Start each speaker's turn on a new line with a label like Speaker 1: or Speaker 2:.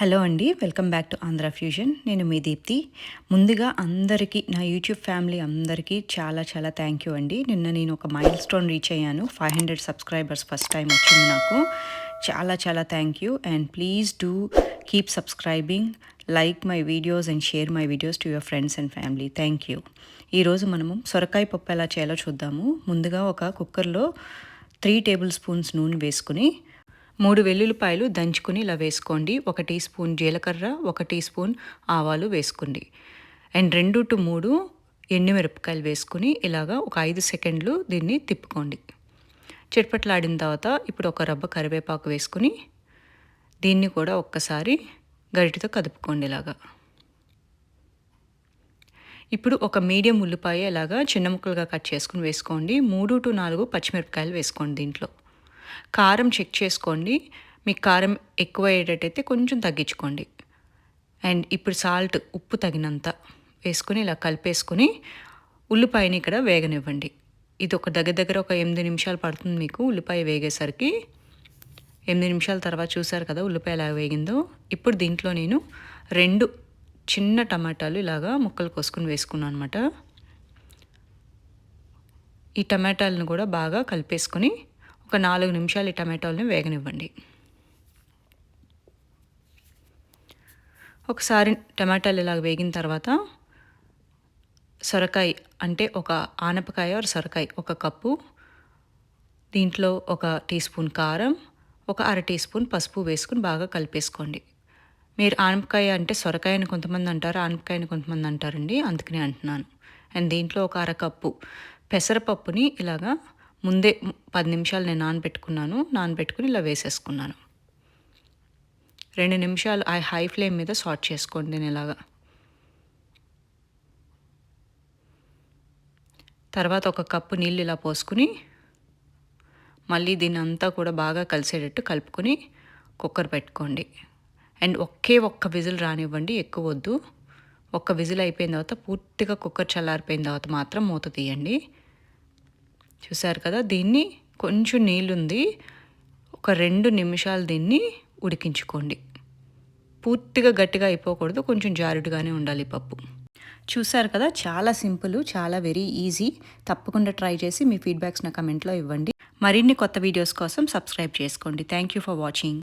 Speaker 1: Hello అండి welcome back to Andhra fusion. నేను మీ దీప్తి. ముందుగా అందరికీ నా యూట్యూబ్ ఫ్యామిలీ అందరికీ చాలా చాలా థ్యాంక్ యూ అండి. నిన్న నేను ఒక మైల్ స్టోన్ రీచ్ అయ్యాను. Five hundred subscribers first time వచ్చింది నాకు. చాలా చాలా thank you. And please do keep subscribing like my videos and share my videos to your friends and family. Thank you. ఈరోజు మనము సొరకాయ పప్పు ఎలా చేయాలో చూద్దాము. ముందుగా ఒక కుక్కర్లో త్రీ టేబుల్ స్పూన్స్ నూనె వేసుకుని మూడు వెల్లుల్లిపాయలు దంచుకుని ఇలా వేసుకోండి. ఒక టీ స్పూన్ జీలకర్ర ఒక టీ స్పూన్ ఆవాలు వేసుకోండి. అండ్ రెండు టు మూడు ఎండుమిరపకాయలు వేసుకుని ఇలాగా ఒక ఐదు సెకండ్లు దీన్ని తిప్పుకోండి. చిట్పట్లాడిన తర్వాత ఇప్పుడు ఒక రబ్బ కరివేపాకు వేసుకుని దీన్ని కూడా ఒక్కసారి గరిటితో కదుపుకోండి ఇలాగా. ఇప్పుడు ఒక మీడియం ఉల్లిపాయ ఇలాగా చిన్న ముక్కలుగా కట్ చేసుకుని వేసుకోండి. మూడు టు నాలుగు పచ్చిమిరపకాయలు వేసుకోండి దీంట్లో. కారం చెక్ చేసుకోండి. మీకు కారం ఎక్కువ అయ్యేటట్టయితే కొంచెం తగ్గించుకోండి. అండ్ ఇప్పుడు సాల్ట్ ఉప్పు తగినంత వేసుకుని ఇలా కలిపేసుకొని ఉల్లిపాయని ఇక్కడ వేగనివ్వండి. ఇది ఒక దగ్గర దగ్గర ఒక ఎనిమిది నిమిషాలు పడుతుంది మీకు ఉల్లిపాయ వేగేసరికి. ఎనిమిది నిమిషాల తర్వాత చూసారు కదా ఉల్లిపాయ ఎలా వేగిందో. ఇప్పుడు దీంట్లో నేను రెండు చిన్న టమాటాలు ఇలాగా ముక్కలు కోసుకుని వేసుకున్నాను అనమాట ఈ టమాటాలను కూడా బాగా కలిపేసుకొని ఒక నాలుగు నిమిషాలు ఈ టమాటోల్ని వేగనివ్వండి. ఒకసారి టమాటాలు ఇలా వేగిన తర్వాత సొరకాయ అంటే ఒక ఆనపకాయ సొరకాయ ఒక కప్పు దీంట్లో ఒక టీ స్పూన్ కారం ఒక అర టీ స్పూన్ పసుపు వేసుకుని బాగా కలిపేసుకోండి. మీరు ఆనపకాయ అంటే సొరకాయని కొంతమంది అంటారు ఆనపకాయని కొంతమంది అంటారండి అందుకనే అంటున్నాను. అండ్ దీంట్లో ఒక అర కప్పు పెసరపప్పుని ఇలాగా ముందే పది నిమిషాలు నేను నానబెట్టుకున్నాను. నానబెట్టుకుని ఇలా వేసేసుకున్నాను. రెండు నిమిషాలు ఆ హై ఫ్లేమ్ మీద సాట్ చేసుకోండి నేను ఇలాగా. తర్వాత ఒక కప్పు నీళ్ళు ఇలా పోసుకుని మళ్ళీ దీన్ని అంతా కూడా బాగా కలిసేటట్టు కలుపుకొని కుక్కర్ పెట్టుకోండి. అండ్ ఒకే ఒక్క విజిల్ రానివ్వండి ఎక్కువ వద్దు. ఒక్క విజిల్ అయిపోయిన తర్వాత పూర్తిగా కుక్కర్ చల్లారిపోయిన తర్వాత మాత్రం మూత తీయండి. చూసారు కదా దీన్ని కొంచెం నీళ్ళుంది. ఒక రెండు నిమిషాలు దీన్ని ఉడికించుకోండి. పూర్తిగా గట్టిగా అయిపోకూడదు కొంచెం జారుడుగానే ఉండాలి పప్పు. చూసారు కదా చాలా సింపుల్ చాలా వెరీ ఈజీ. తప్పకుండా ట్రై చేసి మీ ఫీడ్బ్యాక్స్ నా కమెంట్లో ఇవ్వండి. మరిన్ని కొత్త వీడియోస్ కోసం సబ్స్క్రైబ్ చేసుకోండి. Thank you for watching.